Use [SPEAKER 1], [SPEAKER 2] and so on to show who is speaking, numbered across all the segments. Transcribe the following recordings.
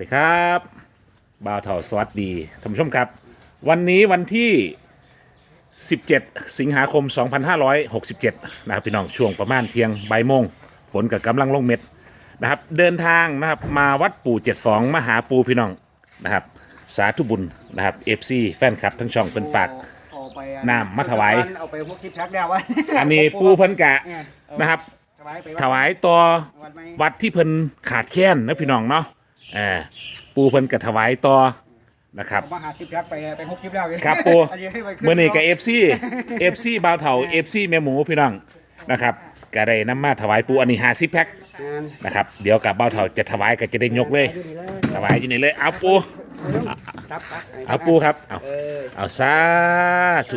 [SPEAKER 1] ดีครับบ่าวเถาสวัสดีท่านผู้ชมครับ วันนี้วันที่ 17 สิงหาคม 2567 นะครับพี่น้องช่วงประมาณเที่ยงบ่ายโมง ฝนกับกำลังลงเม็ดนะครับ เดินทางนะครับมาวัดปู่ 72 มาหาปูพี่น้องนะครับ สาธุบุญนะครับ FC แฟนคลับทั้งช่องเป็นฝาก
[SPEAKER 2] เอาไป
[SPEAKER 1] น้ำมาถวาย
[SPEAKER 2] เอาไปพวกสิบแพ็คแล้ววะ
[SPEAKER 1] อันนี้ปูเพิ่นกะ
[SPEAKER 2] เนี่ยเอา
[SPEAKER 1] นะครับ
[SPEAKER 2] ถวายไป
[SPEAKER 1] ถวายต่อ
[SPEAKER 2] วัดไหม
[SPEAKER 1] วัดที่เพิ่นขาดแคลนนะพี่น้องเนาะเออปูเพิ่นกะถวายต่อนะครับ
[SPEAKER 2] เอามาหาสิบแพ็คไปไปหกสิบแล้ว
[SPEAKER 1] ครับปู
[SPEAKER 2] อันนี้ให้ไปขึ้
[SPEAKER 1] เมื่อนี้กับเอฟซีเอฟซีบาวเถาเอฟซีแม่หมูพี่น้องนะครับก็ได้นำมาถวายปูอันนี้หาซิแพ็ค
[SPEAKER 2] งาน
[SPEAKER 1] นะครับ เดี๋ยวกับบ่าวเถาจะถวายก็จะได้ยกเลย
[SPEAKER 2] ดูดีเลย
[SPEAKER 1] ถวายอยู่นี่เลยเอาปู
[SPEAKER 2] ตับตับ
[SPEAKER 1] เอาปูครับเอา
[SPEAKER 2] เออ
[SPEAKER 1] เอาสาธุ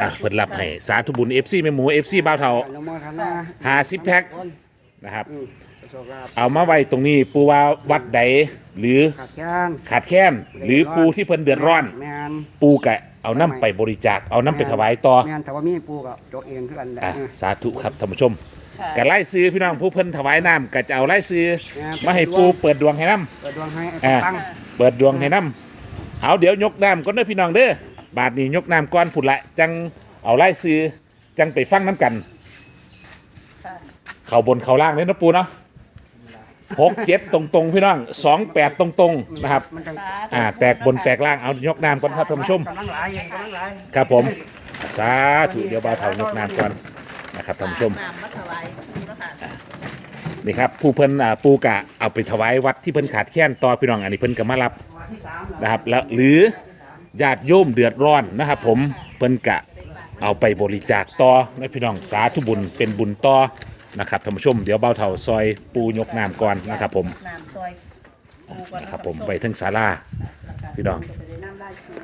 [SPEAKER 1] อะเพิ่นรับให้สาธุบุญเอฟซีแม่หมูเอฟซีบ่าวเถา
[SPEAKER 2] อนุโมทนา
[SPEAKER 1] หาซิแพ็คนะครับ
[SPEAKER 2] อืม โชคลาภ
[SPEAKER 1] เอามาไว้ตรงนี้ปูว่าวัดใดหรือ
[SPEAKER 2] ขาดแคลน
[SPEAKER 1] ขาดแคลนหรือปูที่เพิ่นเดือดร้อน
[SPEAKER 2] แมน
[SPEAKER 1] ปูกะเอาน้ำไปบริจาคเอาน้ำไปถวายต่อ
[SPEAKER 2] แมนแต่ว่ามีปูกับโจกเองคือกันแหละ
[SPEAKER 1] อะ
[SPEAKER 2] เออ
[SPEAKER 1] สาธุครับท่านผู้ชมกัไล่ซื้อพี่น้องผู้เพิ่นถวายน้ำก็จะเอาไล่ซื้อ
[SPEAKER 2] เนี่ย
[SPEAKER 1] มาให้ปูเปิดดวงให้น้
[SPEAKER 2] เปิดดวงให้ำไอ้
[SPEAKER 1] อ่า
[SPEAKER 2] ตั้ง
[SPEAKER 1] เปิดดวงให้น้ำเอาเดี๋ยวยกน้ำก่อนเด้อพี่น้องเด้อบาทนี้ยกน้ำก่อนผุดละจังเอาไล่ซื้อจังไปฟังน้ำกัน เขาบนเขาล่างเลยนะปูเนาะ หกเจ็ดตรงๆ พี่น้องสองแปดตรงๆนะครับ
[SPEAKER 2] มันจัง
[SPEAKER 1] อ่า แตกบนแตกล่างเอายกน้ำก่อนครับท่านผู้ชม
[SPEAKER 2] กำลังหลายกำลังหลาย
[SPEAKER 1] ครับผม สาธุเดี๋ยวบ่าวเถายกน้ำก่อนนะครับท่านผู้ชม
[SPEAKER 3] น้ำมาถวายนี่แล้วค่ะ
[SPEAKER 1] นี่ครับผู้เพิ่นอ่าปูกะเอาไปถวายวัดที่เพิ่นขาดแคลนต่อพี่น้องอันนี้เพิ่นก็มารับ
[SPEAKER 2] วันที่สามแล้ว
[SPEAKER 1] นะครับแล้วหรือญาติโยมเดือดร้อนนะครับ ผมเพิ่นกะเอาไปบริจาคต่อนะพี่น้องสาธุบุญเป็นบุญต่อ นะครับท่านผู้ชมเดี๋ยวเบาเท่าซอยปูยกน้ำก่อนนะครับผม
[SPEAKER 3] น้ำซอยปูก่อน
[SPEAKER 1] นะครับผมไปถึงศาลา พี่น้อง
[SPEAKER 3] จะได้น้ำได้ซื้อ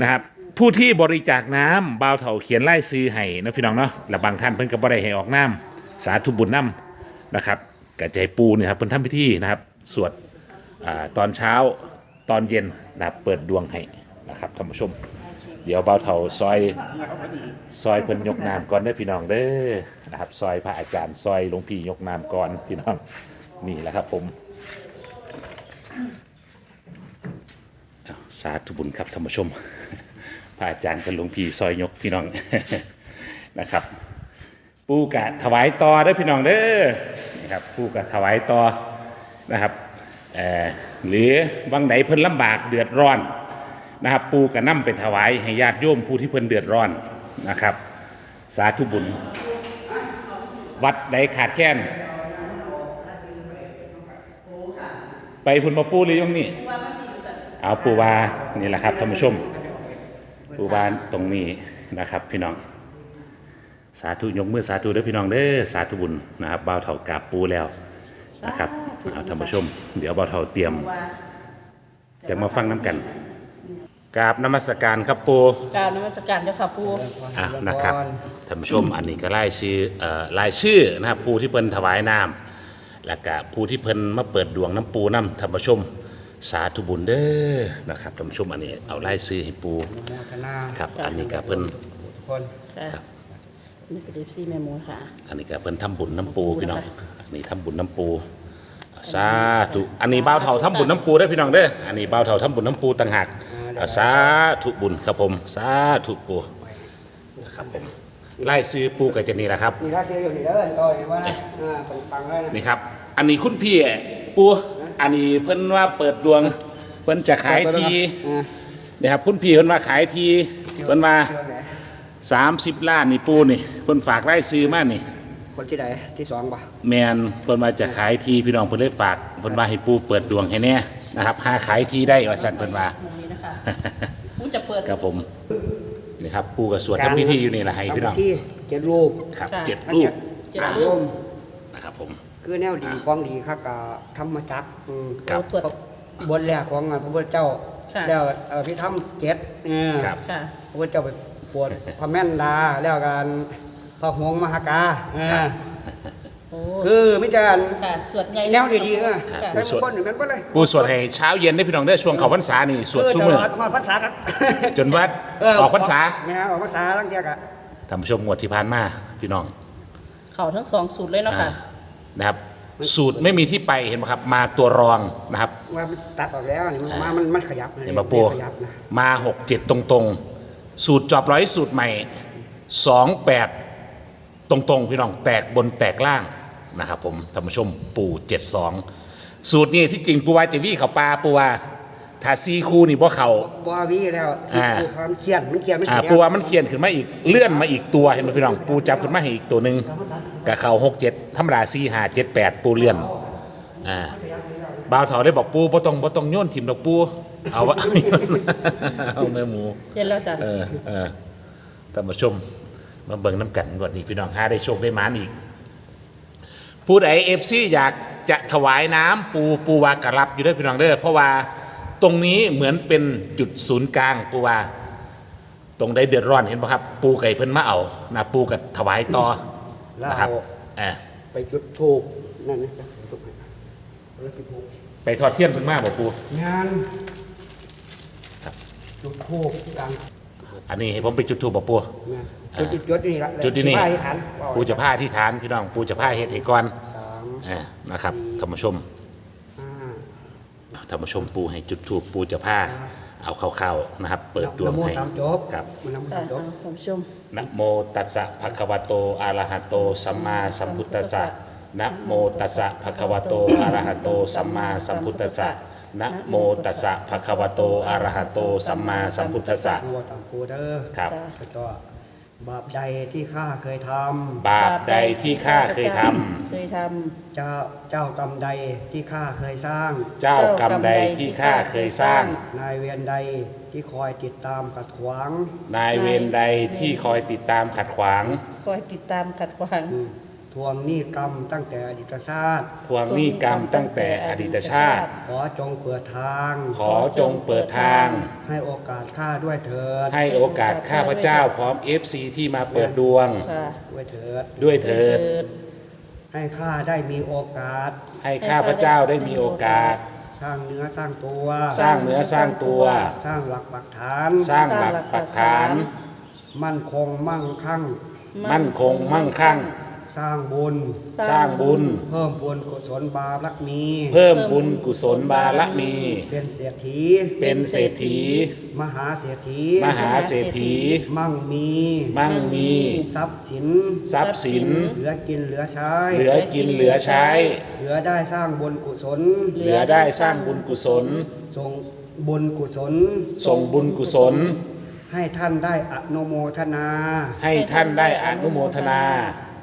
[SPEAKER 1] นะครับผู้ที่บริจาคน้ำบ่าวเถาเขียนไล่ซื้อให้นะพี่น้องเนาะและบางท่านเพิ่นก็บ่ได้ให้ออกน้ำสาธุบุญน้ำนะครับกระจายปูเนี่ยครับเพิ่นทำพิธีนะครับ สวดอาตอนเช้าตอนเย็นนะครับเปิดดวงให้นะครับท่านผู้ชม เดี๋ยวบ่าเถาซอยซอยเพิ่นยกน้ำก่อนเด้อพี่น้องเด้อนะครับซอยพระอาจารย์ซอยหลวงพี่ยกน้ำก่อนพี่น้องนี่แหละครับผมสาธุบุญครับท่านผู้ชมพระอาจารย์กับหลวงพี่ซอยยกพี่น้องนะครับปูกะถวายต่อเด้พี่น้องเด้อนะครับปูกะถวายต่อนะครับหรือบางไหนเพิ่นลำบากเดือดร้อน นะครับปูกระนำไปถวายให้ญาติโยมผู้ที่เพิ่นเดือดร้อนนะครับ สาธุบุญ วัดใดขาดแคลนไปพุ่นมาปูหรือยังนี่เอาปูวานี่แหละครับท่านผู้ชม ปูวานตรงนี้นะครับ พี่น้อง สาธุยกมือสาธุเด้อพี่น้องเด้อสาธุบุญนะครับบ่าวเฒ่ากราบปูแล้วนะครับเอาท่านผู้ชม เดี๋ยวบ่าวเฒ่าเตรียมจะมาฟังน้ำกัน กราบนมัสการครับปู
[SPEAKER 3] กรารนมัสการเจ้าค่ะปู
[SPEAKER 1] อะนะครับท่านผู้ชมอันนี้ก็ไล่ชื่อเอ่อรายชื่อนะครับปูที่เพิ่นถวายน้ำแล้วก็ผู้ที่เพิ่นมาเปิดดวงน้ำปูน้ำท่านผู้ชมสาธุบุญเด้อนะครับท่านผู้ชมอันนี้เอาไล่ชื่อให้ปู
[SPEAKER 2] อนุโมทนา
[SPEAKER 1] ครับอันนี้ก็เพิ่น
[SPEAKER 2] คน
[SPEAKER 3] ค่ะ
[SPEAKER 1] ครับ
[SPEAKER 3] นี่เป็นเอฟซีแม่หมูค่ะ
[SPEAKER 1] อันนี้ก็เพิ่นทำบุญน้ำปูพี่น้องอันนี้ทำบุญน้ำปูสาธุอันนี้บ่าวเฒ่าทำบุญน้ำปูได้อพี่น้องเด้ออันนี้บ่าวเฒ่าทำบุญน้ำปูต่างหากเอาสาธุบุญครับผม สาธุปูครับผมไล่ซื้อปูกับเจนี่แหละครับ
[SPEAKER 2] นี่ถ้าซื้ออยู่นี่แล้วก็เห็นว่านะอ่าเป็นปังเลยนะ
[SPEAKER 1] นี่ครับ อันนี้คุณพี่ปูอันนี้เพิ่นว่าเปิดดวง เพิ่นจะขายที
[SPEAKER 2] อ่า
[SPEAKER 1] นี่ครับคุณพี่เพิ่นว่าขายทีเพิ่นว่า
[SPEAKER 2] เชื่อไหน
[SPEAKER 1] 30 ล้านนี่ปูนี่เพิ่นฝากไล่ซื้อมานี่
[SPEAKER 2] คนที่ไหนที่สองป่ะ
[SPEAKER 1] แมนเพิ่นมาจะขายทีพี่น้องเพิ่นเลยฝากเพิ่นว่าให้ปูเปิดดวงให้แน่นะครับหาขายทีได้ว่าสั่นเพิ่นว่า
[SPEAKER 3] ตรงนี้นะคะ ปูจะเปิด
[SPEAKER 1] ครับผมนี่ครับปูกับสวดทำพิธีอยู่นี่แหละให้พี่น้อง
[SPEAKER 2] ทำพิธีเจ็ดรูป
[SPEAKER 1] ครับ
[SPEAKER 3] ค่ะ
[SPEAKER 1] เจ็ดรูป
[SPEAKER 3] เจ็ด
[SPEAKER 2] อ่า
[SPEAKER 3] รูป
[SPEAKER 1] นะครับผม
[SPEAKER 2] คือแนวดีกองดีครับกับธรรมจักรอืม
[SPEAKER 1] ครับ
[SPEAKER 3] โอ้ตรวจ
[SPEAKER 2] บนแรกของพระพุทธเจ้า
[SPEAKER 3] ค่ะ
[SPEAKER 2] แล้วเอ่อพี่ทำเจ็ดเออ
[SPEAKER 1] ครับ
[SPEAKER 3] ค่ะ
[SPEAKER 2] พระพุทธเจ้าไปปวดพระแม่นดาแล้วการ พระหงส์มหากาเออ
[SPEAKER 1] ครับ
[SPEAKER 3] โอ้
[SPEAKER 2] คือไม่ใช่อัน
[SPEAKER 3] ค่ะสวดใหญ่
[SPEAKER 2] แนวดีๆเออ
[SPEAKER 1] ครับ
[SPEAKER 2] ใช้มงคลหนึ่งนั้นไปเลย
[SPEAKER 1] ปูสวดให้เช้าเย็นได้พี่น้องได้อช่วงเข้าพรรษานี่สวด
[SPEAKER 2] เออ
[SPEAKER 1] ซุ
[SPEAKER 2] จะ
[SPEAKER 1] มื้อ
[SPEAKER 2] รอดมาภาษาครับ
[SPEAKER 1] จนวัด
[SPEAKER 2] เอ
[SPEAKER 1] อกพรรษา
[SPEAKER 2] แม่ออกพรรษาลังเทียกอะ
[SPEAKER 1] ท่านผู้ชมงวดที่ผ่านมาพี่น้อง
[SPEAKER 3] เขาทั้งสองสูตรเลยเนาะค่ะ
[SPEAKER 1] นะครับ สูตรไม่มีที่ไปเห็นไหมครับ มาตัวรองนะครับ
[SPEAKER 2] ว่ามันตัดออกแล้วนี่มันมามันมันขยับะ
[SPEAKER 1] เห็นปะปู
[SPEAKER 2] ขยับนะ
[SPEAKER 1] มาหกเจ็ดตรงๆ สูตรจอบร้อยสูตรใหม่สองแปด ตรงๆ พี่น้องแตกบนแตกล่างนะครับผมท่านผู้ชมปู่เจ็ดสองสูตรนี้ที่จริงปูว่าจะวี่เขาปลาปูว่าถ้าซีคูนี่บ่เขา
[SPEAKER 2] บอวีแล้วที่
[SPEAKER 1] อ่า
[SPEAKER 2] ปูความเขียนมันเขียนมัน
[SPEAKER 1] อ่า
[SPEAKER 2] เขียน
[SPEAKER 1] ปูว่ามันเขียนขึ้นมาอีกเลื่อนมาอีกตัวเห็นไหมพี่น้องปูจับขึ้นมาให้อีกตัวหนึ่งกับเขาหกเจ็ดธรรมดาซีห้าเจ็ดแปดปูเลื่อนอ่าบ่าวเถาได้บอกปูบ่ต้องบ่ต้องโยนทิมดอกปูเอาวะ เอาแม่หมู
[SPEAKER 3] เย็นแล้วจ้ะ
[SPEAKER 1] เออเออท่านผู้ชม มาเบิ่งน้ำกันก่อนนี่พี่น้องหาได้โชคได้หมานอีก ผู้ใดเอฟซีอยากจะถวายน้ำปูปูวากรับอยู่ด้วยพี่น้องเด้อเพราะว่าตรงนี้เหมือนเป็นจุดศูนย์กลางปูวาตรงใดเดือดร้อนเห็นไหมครับ ปูไก่เพิ่นมาเอานะปูกับถวายต่อ
[SPEAKER 2] แล้ว
[SPEAKER 1] นะครับ
[SPEAKER 2] เอา
[SPEAKER 1] เออ
[SPEAKER 2] ไปจุดถูกนั่นนะจุดให้แล้วจุดถูก
[SPEAKER 1] ไปทอดเทียนเพิ่นมาบอกปู
[SPEAKER 2] งานจุดถูกกลาง
[SPEAKER 1] อันนี้ให้ผมไปจุดทูบบอกปู
[SPEAKER 2] งานจุดจุดจุดนี่ละ
[SPEAKER 1] จุดที่นี่
[SPEAKER 2] ผ้าที่ฐาน
[SPEAKER 1] ปูจะผ้าที่ฐานพี่น้องปูจะผ้าเฮ็ดให้ก่อน
[SPEAKER 2] สาม
[SPEAKER 1] เออนะครับท่านผู้ชม
[SPEAKER 2] ห้า
[SPEAKER 1] ท่านผู้ชมปูให้จุดทูปปูจะผ้าเอาเข้าๆนะครับ เปิดดวง
[SPEAKER 2] นะโม
[SPEAKER 1] ให้
[SPEAKER 2] สามจบ
[SPEAKER 1] กับ
[SPEAKER 2] มันนำ
[SPEAKER 3] จ้ะ
[SPEAKER 2] สามจ
[SPEAKER 3] เอา
[SPEAKER 2] บ
[SPEAKER 3] ท่านผู้ชม
[SPEAKER 1] นะโมตัสสะภะคะวะโตอะระหะโตสัมมาสัมพุทธัสสะนะโมตัสสะภะคะวะโตอะระหะโตสัมมาสัมพุทธัสสะ นะโมตัสสะภะคะวะโตอะระหะโต สัมมาสัมพุทธัสสะ
[SPEAKER 2] ตัวตามปูเด้อ
[SPEAKER 1] ครับ
[SPEAKER 3] จ้ะ
[SPEAKER 2] แล้วก็บาปใดที่ข้าเคยท
[SPEAKER 1] บาปใดที่ข้าเคยท
[SPEAKER 3] เคยทำ
[SPEAKER 2] เจ้าเจ้ากรรมใดที่ข้าเคยสร้างำ
[SPEAKER 1] เจ้ากรรมใดที่ข้าเคยสร้าง
[SPEAKER 2] นายเวรใดที่คอยติดตามขัดขวาง
[SPEAKER 1] นายเวรใดที่คอยติดตามขัดขวางำ
[SPEAKER 3] คอยติดตามขัดขวาง
[SPEAKER 2] อืม ทวงหนี้กรรมตั้งแต่อดีตชาติ
[SPEAKER 1] ทวงหนี้กรรมตั้งแต่อดีตชาติ
[SPEAKER 2] ขอจงเปิดทาง
[SPEAKER 1] ขอจงเปิดทาง
[SPEAKER 2] ให้โอกาสข้าด้วยเถิด
[SPEAKER 1] ให้โอกาสข้าพเจ้าพร้อม FC ที่มาเปิดดวง
[SPEAKER 3] ค่ะ
[SPEAKER 2] ด้วยเถิด
[SPEAKER 1] ด้วยเถิด
[SPEAKER 2] ให้ข้าได้มีโอกาส
[SPEAKER 1] ให้ข้าพเจ้าได้มีโอกาส
[SPEAKER 2] สร้างเนื้อสร้างตัว
[SPEAKER 1] สร้างเนื้อสร้างตัว
[SPEAKER 2] สร้างหลักปักฐาน
[SPEAKER 1] สร้างหลักปักฐาน
[SPEAKER 2] มั่นคงมั่งคั่ง
[SPEAKER 1] มั่นคงมั่งคั่ง
[SPEAKER 2] สร้างบุญ
[SPEAKER 1] สร้างบุญ
[SPEAKER 2] เพิ่มบุญกุศลบาปมี
[SPEAKER 1] เพิ่มบุญกุศลบารมี
[SPEAKER 2] เป็นเศรษฐี
[SPEAKER 1] เป็นเศรษฐี
[SPEAKER 2] มหาเศรษฐี
[SPEAKER 1] มหาเศรษฐี
[SPEAKER 2] มั่งมี
[SPEAKER 1] มั่งมี
[SPEAKER 2] ทรัพย์สิน
[SPEAKER 1] ทรัพย์สิน
[SPEAKER 2] เหลือกินเหลือใช้
[SPEAKER 1] เหลือกินเหลือใช้
[SPEAKER 2] เหลือได้สร้างบุญกุศล
[SPEAKER 1] เหลือได้สร้างบุญกุศล
[SPEAKER 2] ส่งบุญกุศล
[SPEAKER 1] ส่งบุญกุศล
[SPEAKER 2] ให้ท่านได้อนุโมทนา
[SPEAKER 1] ให้ท่านได้อนุโมทนา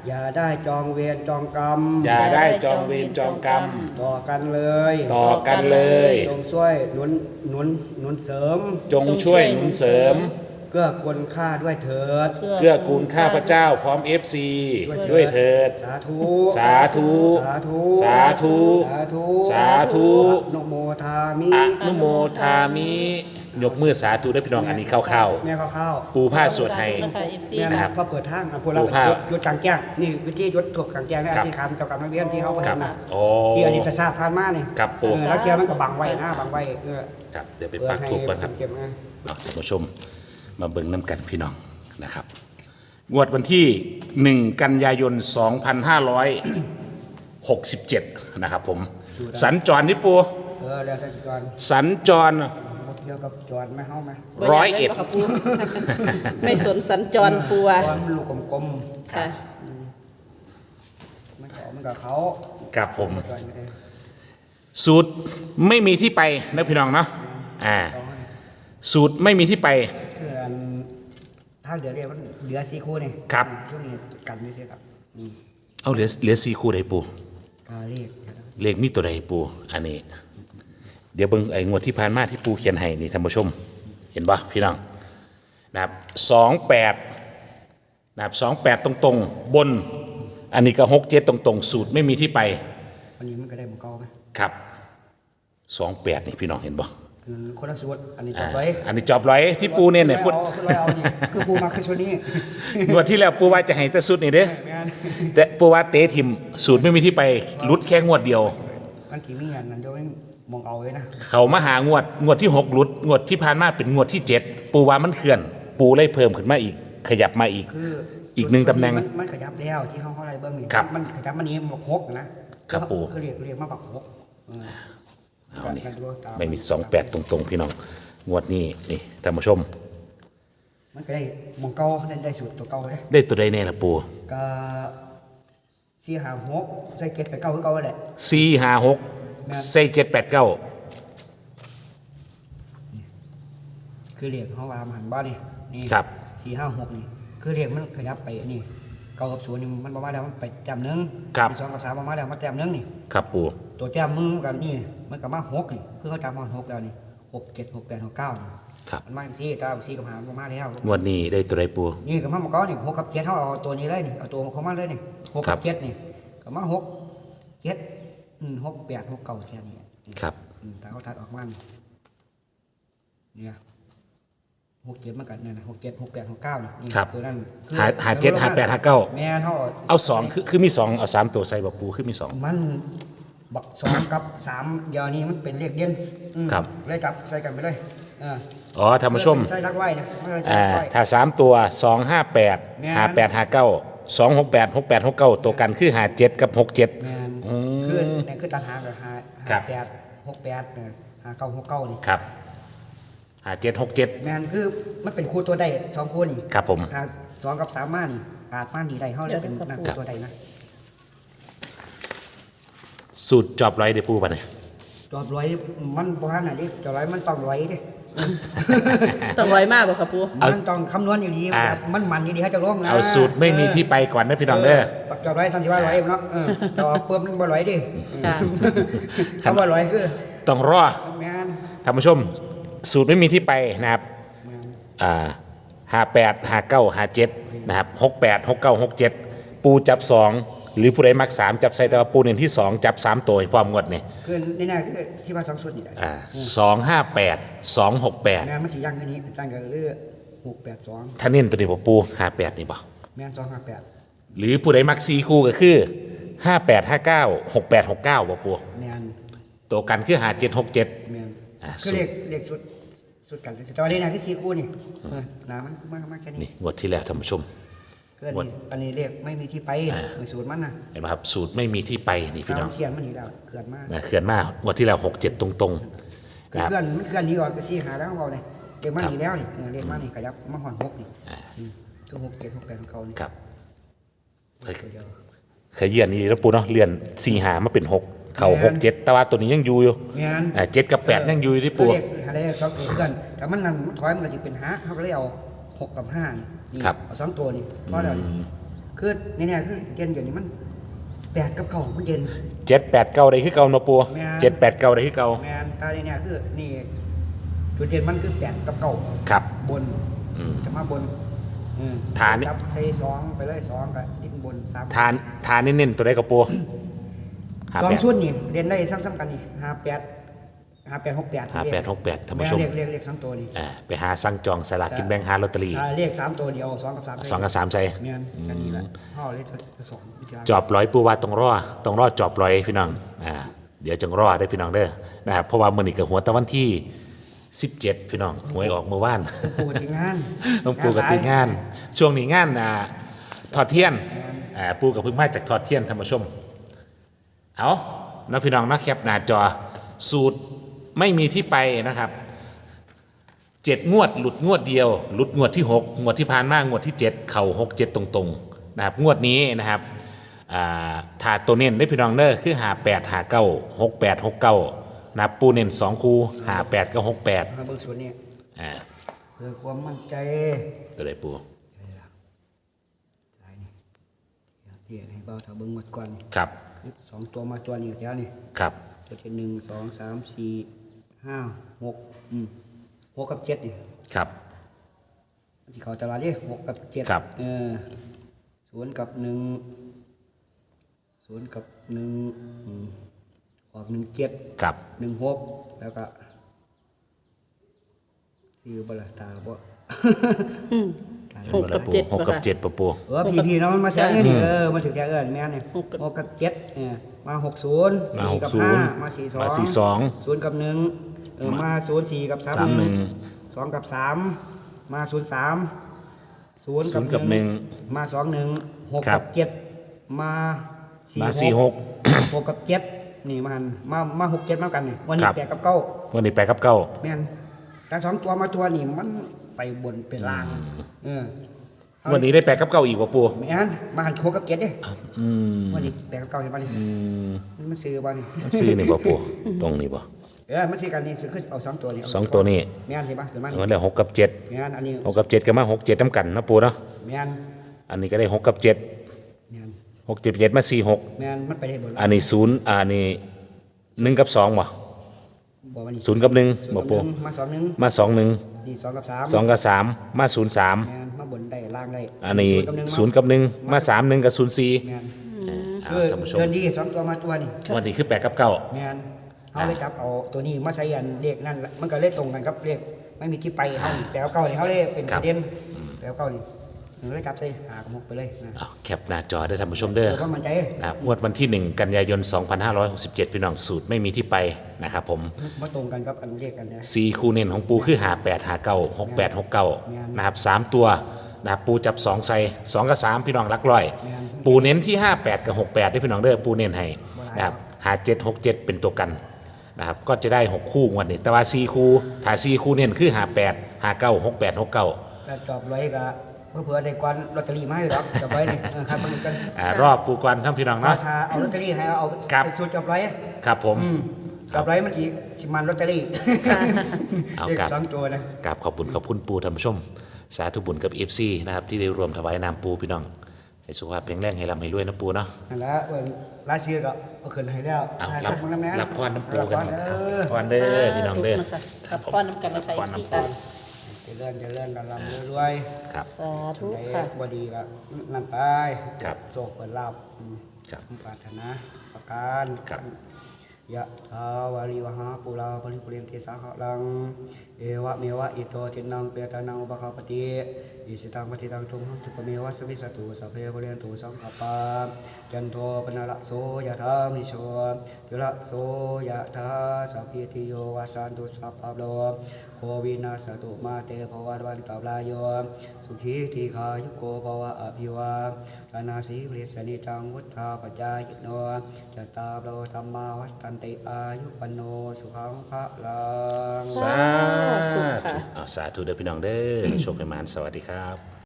[SPEAKER 2] อย่าได้จองเวรจองกรรม
[SPEAKER 1] อย่าได้จองเวรจองกรรม
[SPEAKER 2] ต่อกันเลย
[SPEAKER 1] ต่อกันเลย
[SPEAKER 2] จงช่วยหนุนหนุนหนุนเสริม
[SPEAKER 1] จงช่วยหนุนเสริม
[SPEAKER 2] เกื้อกูลข้าด้วยเถิด
[SPEAKER 1] เกื้อกูลข้าพเจ้าพร้อม FC ด้วยเถิด
[SPEAKER 2] สาธุ
[SPEAKER 1] สาธุ
[SPEAKER 2] สาธุ
[SPEAKER 1] สาธุ
[SPEAKER 2] สาธุ
[SPEAKER 1] สาธุ
[SPEAKER 2] อนุโมทามิ
[SPEAKER 1] อนุโมทามิยกมือสาธุได้พี่น้องอันนี้เข้า
[SPEAKER 2] แม่เข้า
[SPEAKER 1] ๆปูผ้าสวดให้
[SPEAKER 3] นะคะ FC
[SPEAKER 2] ๆแม่
[SPEAKER 1] นะครับ
[SPEAKER 2] พอเปิดทางอะพวกเรา
[SPEAKER 1] ดูภาพ
[SPEAKER 2] หยุดกลางแจ้งนี่วิธีหยุดถูกกลางแจ้งนะครับที่คำเจ้ากรรมนายเวรที่เขาไป
[SPEAKER 1] ครับ
[SPEAKER 2] เห็นนะ
[SPEAKER 1] โอ้
[SPEAKER 2] ที่อดีตชาติผ่านมาเนี่ย
[SPEAKER 1] ครับปู
[SPEAKER 2] เออแล้วเกียร์มันก็บังไว้นะบังไว้เพื่อ
[SPEAKER 1] ครับเดี๋ยวไป
[SPEAKER 2] เพื่อ
[SPEAKER 1] ปัก
[SPEAKER 2] ให้
[SPEAKER 1] ถูกก่อนครับ
[SPEAKER 2] เก็บไง
[SPEAKER 1] เอาท่านผู้ชม มาเบิ่งน้ำกันพี่น้องนะครับ งวดวันที่ 1 กันยายน 2567 นะครับผม สัญจรนี่ปู
[SPEAKER 2] เออแล้วแต่จอน
[SPEAKER 1] สัญจร
[SPEAKER 2] บ่เกี่ยวกับจอนไม่เข้าไหม
[SPEAKER 1] ร้อยเอ็ด
[SPEAKER 3] บ่ากล่นบ่ค่ะปูไม่สนสัญจรปูอะ
[SPEAKER 2] จอนมันลูกกลม
[SPEAKER 3] ค่ะ
[SPEAKER 2] ๆมันก็มันกับเขา
[SPEAKER 1] กับผม
[SPEAKER 2] จอนไม่ได้
[SPEAKER 1] สูตรไม่มีที่ไปนะพี่น้องเนาะอ่า
[SPEAKER 2] เขาให้
[SPEAKER 1] สูตรไม่มีที่ไป
[SPEAKER 2] คืออัน ถ้าเหลือเดียวมันเหลือสี่คู่นี่
[SPEAKER 1] ครับ
[SPEAKER 2] ช่วงนี้กันไม่ใช่ครับอืม
[SPEAKER 1] เอาเหลือเหลือสี่คู่ใดปู
[SPEAKER 2] กาเลข
[SPEAKER 1] เลขมีตัวใดปูอันนี้ เดี๋ยวเบิ่งไอ้งวดที่ผ่านมาที่ปูเขียนให้นี่ท่านผู้ชม เห็นปะพี่น้องนะครับสองแปดนะครับสองแปดตรงๆ บน อันนี้ก็หกเจ็ดตรงๆ สูตรไม่มีที่ไป
[SPEAKER 2] อันนี้มันก็ได้เหมือนเก่าไหม
[SPEAKER 1] ครับสองแปดนี่พี่น้องเห็นปะ
[SPEAKER 2] อันนั้นคนละสูตรอันนี้จ
[SPEAKER 1] อ่า
[SPEAKER 2] บไว้
[SPEAKER 1] อันนี้จอบร้อยที่ปูเนี่ยเนี่ยพูด
[SPEAKER 2] อาคือเราเอานี่คือปูมาคือชุดนี้
[SPEAKER 1] งวดที่แล้วปูว่าจะให้แต่สุดนี่เด้
[SPEAKER 2] แม่น
[SPEAKER 1] แต่ปูว่าเตะทิมสูตรไม่มีที่ไปลุดแค่งวดเดียว
[SPEAKER 2] มันกี่มีอันนั้นเดี๋ยวไม่มองเอาเลยนะ
[SPEAKER 1] เขามาหางวดงวดที่หกหลุดงวดที่ผ่านมาเป็นงวดที่เจ็ดปูว่ามันเคลื่อน ปูเลยเพิ่มขึ้นมาอีก ขยับมาอีก
[SPEAKER 2] คือ
[SPEAKER 1] อีกหนึ่งตำแหน่ง
[SPEAKER 2] มันมันขยับแล้วที่ห้องเขาอะไรเบื้องนี่
[SPEAKER 1] ครับ
[SPEAKER 2] มันขยับมันนี้มันหกนะ
[SPEAKER 1] ครับปู
[SPEAKER 2] เขาเรียกเรียกมาบักหก เออ
[SPEAKER 1] เอานี่
[SPEAKER 2] กันดูตา
[SPEAKER 1] ไม่มีสองแปดตรงๆ พี่น้องงวดนี้นี่ท่านผู้ชม
[SPEAKER 2] มันก็ได้หมองเก่าได้ได้สูตรตัวเก่าเลย
[SPEAKER 1] ได้ตัวใดแน่ละปู
[SPEAKER 2] ก็สี่หาหกใส่เก็ดไปเก่าคือเก่าแหละ
[SPEAKER 1] สี่ห้าหก
[SPEAKER 2] แม่น
[SPEAKER 1] ใส่เจ็ดแปดเก้า
[SPEAKER 2] คือเรียกเขาว่ามันหันบ้านนี่นี่
[SPEAKER 1] ครับ
[SPEAKER 2] สี่ห้าหกนี่คือเรียกมันขยับไปนี่ เก้ากับศูนย์นี่มันประมาณแล้วมันไปแต้มหนึง
[SPEAKER 1] ครับ
[SPEAKER 2] สองกับสามประมาณแล้วมาแต้มหนึงนี่
[SPEAKER 1] ครับปู
[SPEAKER 2] ตัวแต้มมือมันกันนี่มันกับมาหกนี่คือเขาจำมาหกแล้วนี่หกเจ็ดหกแปดหกเก้านี่
[SPEAKER 1] ครับ
[SPEAKER 2] มันมาสี่ตามสี่กับหาประมาณแล้ว
[SPEAKER 1] งวดนี้ได้ตัวใดปู
[SPEAKER 2] นี่กับมาเมื่อก่อนนี่หกกับเจ็ดเขาเอาตัวนี้เลยนี่เอาตัวของมันเลยนี่หก
[SPEAKER 1] ครั
[SPEAKER 2] กับบ เจ็ดนี่กับมาหกเจ็ดอืมหกแปดหกเก้าแค่นี้
[SPEAKER 1] ครับ
[SPEAKER 2] อืมแต่เขาตัดออกมานี่เนี่ย หกเจ็ดมันกันเนี่ยนะหกเจ็ดหกแปดหกเก้านี่นี่
[SPEAKER 1] ครับ
[SPEAKER 2] ตัวนั้นคือ
[SPEAKER 1] หาหาเจ็ดหาแปดหาเก้า
[SPEAKER 2] แม่นเขา
[SPEAKER 1] เอาสองคือคือมีสองเอาสามตัวใส่บอกปูคือมีสอง
[SPEAKER 2] มันบักสองกับสามเดี๋ยวนี้มันเป็นเลขเด่นอืม
[SPEAKER 1] ครับ
[SPEAKER 2] เลยจับใส่กันไปเลยอ่า
[SPEAKER 1] อ๋อท่านผู้ชม
[SPEAKER 2] ใส่รักไว้นะไม่ได้ใส่
[SPEAKER 1] อ่า
[SPEAKER 2] รักไว้
[SPEAKER 1] ถ้าสามตัวสองห้าแปด
[SPEAKER 2] แม่น
[SPEAKER 1] หาแปดหาเก้าสองหกแปดหกแปดหกเก้าตัวกันคือหาเจ็ดกับหกเจ็ด
[SPEAKER 2] แม่น
[SPEAKER 1] อืม
[SPEAKER 2] คือเนี่ยคือตัดหางกับหา
[SPEAKER 1] ครั
[SPEAKER 2] หา
[SPEAKER 1] บ
[SPEAKER 2] แปดหกแปดเนี่ยหาเก้าหกเก้านี่
[SPEAKER 1] ครับ หาเจ็ดหกเจ็ด
[SPEAKER 2] แม่นคือมันเป็นคู่ตัวใดสองคู่นี่
[SPEAKER 1] ครับผม
[SPEAKER 2] ถ้าสองกับสามมานี่อาจมานี่ได้เขาเลยเป็นนัก
[SPEAKER 1] ครับ
[SPEAKER 2] ตัวใดนะ
[SPEAKER 1] สูตรจอบร้อยเดปูป่ะเนี่ย
[SPEAKER 2] จอบร้อยมันบ่ฮันน่ะดิจอบร้อยมันต้องร้อยดิ
[SPEAKER 3] ต้องร้อยมากบ่ครับปู
[SPEAKER 1] เอา
[SPEAKER 2] มันต้องคำนวณอย่างดี
[SPEAKER 1] อ่า
[SPEAKER 2] มันมันอย่างดีให้เจะร้องนะ
[SPEAKER 1] เอาสูตรไม่มีที่ไปก่อนนะพี่น้องเด้อ
[SPEAKER 2] ปักจอบร้อยทำสิว่าร้อยเนาะเออจอบเพิ่มมันบ่ร้อยดิ
[SPEAKER 3] ค่ะ
[SPEAKER 2] คำว่าร้อยคือ
[SPEAKER 1] ต้องรอ
[SPEAKER 2] แม่น
[SPEAKER 1] ท่านผู้ชม สูตรไม่มีที่ไปนะครับ
[SPEAKER 2] แม่น
[SPEAKER 1] อ่าห้าแปดห้าเก้าห้าเจ็ดนะครับหกแปดหกเก้าหกเจ็ดปูจับสองหรือผู้ใดมักสามจับใส่แต่ว่าปูเน้นที่สองจับสามตัวให้พร้อมงวดนี่
[SPEAKER 2] คือนี่น่คือที่ว่าสองสุดนี่แหละ
[SPEAKER 1] อ่าสองห้าแปดสองหกแปด
[SPEAKER 2] แม่นมันสิยังอยู่นี้ตั้งกันเรื่อยหกแปดสอง
[SPEAKER 1] ถ้าเน้นตัวนี้บอกปูห้าแปดนี่บอก
[SPEAKER 2] แม่นสองห้าแปด
[SPEAKER 1] หรือผู้ใดมักซีคู่ก็คือห้าแปดห้าเก้าหกแปดหกเก้าบอกปู
[SPEAKER 2] แม่น
[SPEAKER 1] ตัวกันคือหาเจ็ดหกเจ็ด
[SPEAKER 2] แม่น
[SPEAKER 1] อ่า
[SPEAKER 2] คือเลขเลขสุดสุดกันแต่ว่านี่นะคือสี่คู่นี่เออหนามันมากมากแค่นี้
[SPEAKER 1] นี่งวดที่แล้วท่านผู้ชม
[SPEAKER 2] คืออัน นี้อันนี้เลขไม่มีที่ไปมือสูตรมันนะ
[SPEAKER 1] เห็นไหมครับ สูตรไม่มีที่ไปนี่พี่น้อง
[SPEAKER 2] เขียนมันนี่แล้วเขื่อนมาก
[SPEAKER 1] นะเขื่อนมากงวดที่แล้วหกเจ็ดตรงๆ
[SPEAKER 2] คือ
[SPEAKER 1] นะครับ
[SPEAKER 2] เขื่อนมันเขื่อนนี้ก่อนก็สี่หาแล้วเราเลยเลขมันนี่แล้วนี่เออเลขมันนี่ขยับมาหอนหกนี่อืมคือหกเจ็ดหกแปดของเขานี่
[SPEAKER 1] ครับเคย
[SPEAKER 2] ตัวเดียว
[SPEAKER 1] เคยเยียนนี่แล้วปูเนาะเรียนสี่หามาเป็นหก เข่าหกเจ็ดแต่ว่าตัวนี้ยังอยู่อยู่
[SPEAKER 2] แม่น
[SPEAKER 1] อ่าเจ็ดกับแปดยังอยู่ที่ปู
[SPEAKER 2] เลขอะไรสองตัวเพื่อนแต่มันนั่นมันถอยมันก็จะเป็นห้าเขาก็เลยเอาหกกับห้านี่
[SPEAKER 1] ครับ
[SPEAKER 2] เอาสองตัวนี่เพราะเดี๋ยวนี้คือนี่เนี่ยคือเด่นอย่างนี้มันแปดกับเก่ามันเด่น
[SPEAKER 1] เจ็ดแปดเก้าได้คือเก่าเนาะปู
[SPEAKER 2] แม่น
[SPEAKER 1] เจ็ดแปดเก้าได้คือเก่า
[SPEAKER 2] แมนตาเนี่ยคือนี่จุดเด่นมันคือแปดกับเก่า
[SPEAKER 1] ครับ
[SPEAKER 2] บน
[SPEAKER 1] อืม
[SPEAKER 2] จะมาบนอืม
[SPEAKER 1] ฐานนี่
[SPEAKER 2] จับใส่สองไปเลยสองกับดิ้นบนสาม
[SPEAKER 1] ทานทานเน้นๆตัวได้กับปูหา
[SPEAKER 2] สอง
[SPEAKER 1] แปด
[SPEAKER 2] ชุดนี่เด่นได้ซ้ำๆกันนี่ห้าแปดห้าแปดหกแปด
[SPEAKER 1] หาแปดหกแปดท่าน
[SPEAKER 2] แม่
[SPEAKER 1] ผู้ชม
[SPEAKER 2] เรียกเรียกเรียกสองตัวนี่
[SPEAKER 1] อ่าไปหาสั่งจองสลากกินแบ่งหาลอตเตอรี่
[SPEAKER 2] อ่าเรียกสามตัวเดียวสองกับสาม
[SPEAKER 1] สองกับสามใส่
[SPEAKER 2] แม่นแค่นี้แหละห่อเลยจะสองวิจารณ์
[SPEAKER 1] จอบร้อยปูว่าต้องรอต้องรอจอบร้อยพี่น้องอ่าเดี๋ยวจังรอได้พี่น้องเด้อนะครับเพราะว่ามื้อนี้ก็หัวตะวันที่17พี่น้องหวยออกเมื่อวาน
[SPEAKER 2] ปูติดงาน
[SPEAKER 1] ต้องปูกับติดงาน ช่วงนี้งานอ่าทอดเทียนอ่าปูกับเพึ่งมาจากทอดเทียนท่านผู้ชม เอานะพี่น้องนะแคปหน้าจอ สูตรไม่มีที่ไปนะครับเจ็ดงวด หลุดงวดเดียว หลุดงวดที่หกงวดที่ผ่านมางวดที่เจ็ดเข่าหกเจ็ดตรงๆนะครับงวดนี้นะครับอ่าถาตัวเน้นได้พี่น้องเด้อคือหาแปดหาเก้าหกแปดหกเก้านะครับปูเน้นสองคูหาแปดกับหกแปด
[SPEAKER 2] มาเบิ่งส่วนนี้
[SPEAKER 1] อ่า
[SPEAKER 2] เพื่อความมั่นใจ
[SPEAKER 1] ตัวใดปู
[SPEAKER 2] ใจนี่เดี๋ยวให้เบาถ้าเบิ่งหมดก่อนนี่
[SPEAKER 1] ครับ
[SPEAKER 2] สองตัวมาตัวนี้แถวนี่
[SPEAKER 1] ครับ
[SPEAKER 2] ตัวที่หนึ่งสองสามสี่ห้าหกอืมหกกับเจ็ดนี่
[SPEAKER 1] ครับ
[SPEAKER 2] ที่เขาตลาดนี่หกกับเจ็ด
[SPEAKER 1] ครับ
[SPEAKER 2] เออศูนย์กับหนึ่งศูนย์กับหนึ่งอืมออกหนึ่งเจ็ด
[SPEAKER 1] ครับ
[SPEAKER 2] หนึ่งหกแล้วก็สี่บลาตาบ่ตา
[SPEAKER 3] หกกับเจ็ด
[SPEAKER 1] หกกับ
[SPEAKER 3] บ่คะ
[SPEAKER 1] เจ็ดปะปู
[SPEAKER 2] เออพี่พี่ๆเนาะมันมาแซงนี่เออมาถึงแกเอิญแม่เนี่ย
[SPEAKER 3] หกกับ
[SPEAKER 2] หกกับเจ็ดเออมาหกศูนย์
[SPEAKER 1] มาห
[SPEAKER 2] สี่
[SPEAKER 1] ก
[SPEAKER 2] กับ
[SPEAKER 1] ศู
[SPEAKER 2] ห้าน
[SPEAKER 1] ย์
[SPEAKER 2] มาสี่สอง
[SPEAKER 1] มาสี่สอง
[SPEAKER 2] ศูนย์กับหนึ่งเออมาศูนย์สี่กับสาม
[SPEAKER 1] สามหนึ่ง
[SPEAKER 2] สองกับสามมาศูนย์สามศูนย์
[SPEAKER 1] ศูนย์กับหนึ่ง
[SPEAKER 2] มาสองหนึ่งหก
[SPEAKER 1] ครั
[SPEAKER 2] กับบเจ็ดมา
[SPEAKER 1] มาสี่หก
[SPEAKER 2] หกกับเจ็ดนี่มันมามาหกเจ็ดมากันนี่วันนี้
[SPEAKER 1] ครับ
[SPEAKER 2] แปดกับเก้า
[SPEAKER 1] วันนี้ไปกับเก้า
[SPEAKER 2] แม่นแต่สองตัวมาตัวนี่มัน ไปบนเป็นล่างเออเอา
[SPEAKER 1] วันนี้ได้ไปกับเก้าอีกว่าปู
[SPEAKER 2] แม่นมาหันโคกับเจ็ดเด้
[SPEAKER 1] อืม
[SPEAKER 2] วันนี้แปดกับเก้าเห็นป่ะนี่
[SPEAKER 1] อืม
[SPEAKER 2] มันซื้อป่ะนี่
[SPEAKER 1] มันซื้อนี่บ่ปูตรงนี้บ่
[SPEAKER 2] เออมันซื้อกันนี่ซื้อคือเอาสองตัวนี่เา
[SPEAKER 1] สองตัวนี้
[SPEAKER 2] แม่นเห็นป่ะเห็นป่ะ
[SPEAKER 1] มันได้หกกับเจ็ด
[SPEAKER 2] แม่นอันนี้
[SPEAKER 1] หกกับเจ็ดก็มาหกเจ็ดน้ำกันนะปูเนาะ
[SPEAKER 2] แม่น
[SPEAKER 1] อันนี้ก็ได้หกกับเจ็ด
[SPEAKER 2] แม่น
[SPEAKER 1] หกเจ็ดเจ็ดมาสี่หก
[SPEAKER 2] แม่นมันไปได้บน
[SPEAKER 1] อันนี้ศูนย์อันนี้หนึ่งกับสองบ่
[SPEAKER 2] บอกว่านี่
[SPEAKER 1] ศูนย์กับหนึ่ง
[SPEAKER 2] ศูนย์
[SPEAKER 1] บ่
[SPEAKER 2] กับ
[SPEAKER 1] ปู
[SPEAKER 2] หนึ่งมาสองหนึ่ง
[SPEAKER 1] มาสองหนึ่ง
[SPEAKER 2] นี่สองกับสาม
[SPEAKER 1] สองกับสามมาศูนย์สาม
[SPEAKER 2] แม่นมาบนได้ล่างได้
[SPEAKER 1] อันนี้
[SPEAKER 2] กับหงมา
[SPEAKER 1] ศูนย์กับหนึ่งมาสามหนึ่งกับศูนย์สี่
[SPEAKER 2] แม่น
[SPEAKER 1] อ่า
[SPEAKER 2] เออ
[SPEAKER 1] ท่านผู้ชม
[SPEAKER 2] เดือนดีสองตัวมาตัวนี่
[SPEAKER 1] วันนี้คือแปดกับเก้า
[SPEAKER 2] แม่นเขาเลยจับเอาตัวนี้มาใช้ยันเลขนั่นละมันก็เลขตรงกันครับเลขไม่มีที่ไปเขานี่แต่เอาเก้านี่เขาเลขเป็นประเด็นแต่เอาเก้านี่ หนูเลยจับใส่หากระมกไปเลยนะ
[SPEAKER 1] เอาแคปหน้าจอได้ท่านผู้ชมเด้อ
[SPEAKER 2] เดี๋ยวก็มันใจ
[SPEAKER 1] นะครับงวดวันที่ 1 กันยายน 2567 พี่น้องสูตรไม่มีที่ไปนะครับผม
[SPEAKER 2] มาตรงกันครับอันเลขกันนะ
[SPEAKER 1] ซีคูเน้นของปูคือ 58 59 68 69นะครับ3ตัวนะครับปูจับ 2 ใส่ 2 กับ 3 พี่น้องรักร้อย ปูเน้นที่ 58 กับ 68ได้พี่น้องเด้อปูเน้นให้นะครับ57 67 เป็นตัวกันนะครับก็จะได้ 6 คู่งวันนี้แต่ว่าซีคูถ้าซีคูเน้นคือ 58 59 68 69
[SPEAKER 2] ก็จอบไว้ก็ เพื่อเผื่อได้กวนลอตเตอรี่มาให้หรอกจอบไว้นี่เออครับมันกัน
[SPEAKER 1] อ่ารอบปูกวนทั้งพี่น้อง
[SPEAKER 2] รา
[SPEAKER 1] เนาะ
[SPEAKER 2] คาเอาลอตเตอรี่ให้เอา
[SPEAKER 1] ครับ
[SPEAKER 2] เป็นสูตรจอบไว้
[SPEAKER 1] ครับผม
[SPEAKER 2] อืมจอบไว้มันสิสิมันลอตเตอรี่
[SPEAKER 1] เอา
[SPEAKER 2] เลข
[SPEAKER 1] ครับ
[SPEAKER 2] สองตัวนะ
[SPEAKER 1] กราบขอบคุณขอบคุณปูท่านผู้ชม สาธุบุญกับเอฟซีนะครับที่ได้รวมถวายนามปูพี่น้อง ให้สุขภาพแข็งแรงให้ร่ำให้รวยนะปูเนาะ
[SPEAKER 2] นั่นแหละเอิ่นรายชื่อก็เอาขึ้นให้แล้ว
[SPEAKER 1] เอา
[SPEAKER 2] ให้
[SPEAKER 1] รับ
[SPEAKER 2] ทุกคนำแรั
[SPEAKER 1] บพรน้ำปูกัน
[SPEAKER 2] รับ
[SPEAKER 1] หมด
[SPEAKER 2] พร
[SPEAKER 1] เอา
[SPEAKER 2] เด้อ
[SPEAKER 1] พรเด้อพี่น้องเด้อ
[SPEAKER 3] ครับพ่อน้ำกันนะคะ
[SPEAKER 1] พร
[SPEAKER 3] อี ก
[SPEAKER 1] น้ำปู
[SPEAKER 3] ค่ะ
[SPEAKER 2] เจริญเจริญดำลำรวย
[SPEAKER 1] ครับ
[SPEAKER 3] สาธุ
[SPEAKER 2] ๆใน
[SPEAKER 3] ค่ะ
[SPEAKER 2] บดีก็นั่นไป
[SPEAKER 1] ครับ
[SPEAKER 2] โชคเปิดลาบอืม
[SPEAKER 1] ครับ
[SPEAKER 2] ปรารถนาประการ
[SPEAKER 1] ครับ
[SPEAKER 2] ยะทาวาริวหาปุราปริปุเรนติสาขลัง เอวะเมวะอิโตทินังเปตานังอุปคาปติอิสิตังปฏิตังทุมหังสุปเมวะสวิสตุสัพเพปุเรนตุสังขปาจันโทปนละโสยะธามิโชตุละโสยะธาสัพพิติโยวาสันตุสัพพะโลโควินาสตุมาเตภวัตวันตาลายโยสุขีทีขายุโกภวะอภิวาธนาสีเปรสนิจังวุฒาปจายโนจะตาโลธรรมาวัตันติอายุปโนสุขังพระลัง
[SPEAKER 1] สา
[SPEAKER 3] ถู
[SPEAKER 1] ก
[SPEAKER 3] ค่ะ
[SPEAKER 1] เอาสาธุเด้อพี่น้องเด้อโชคให้มานสวัสดีครับ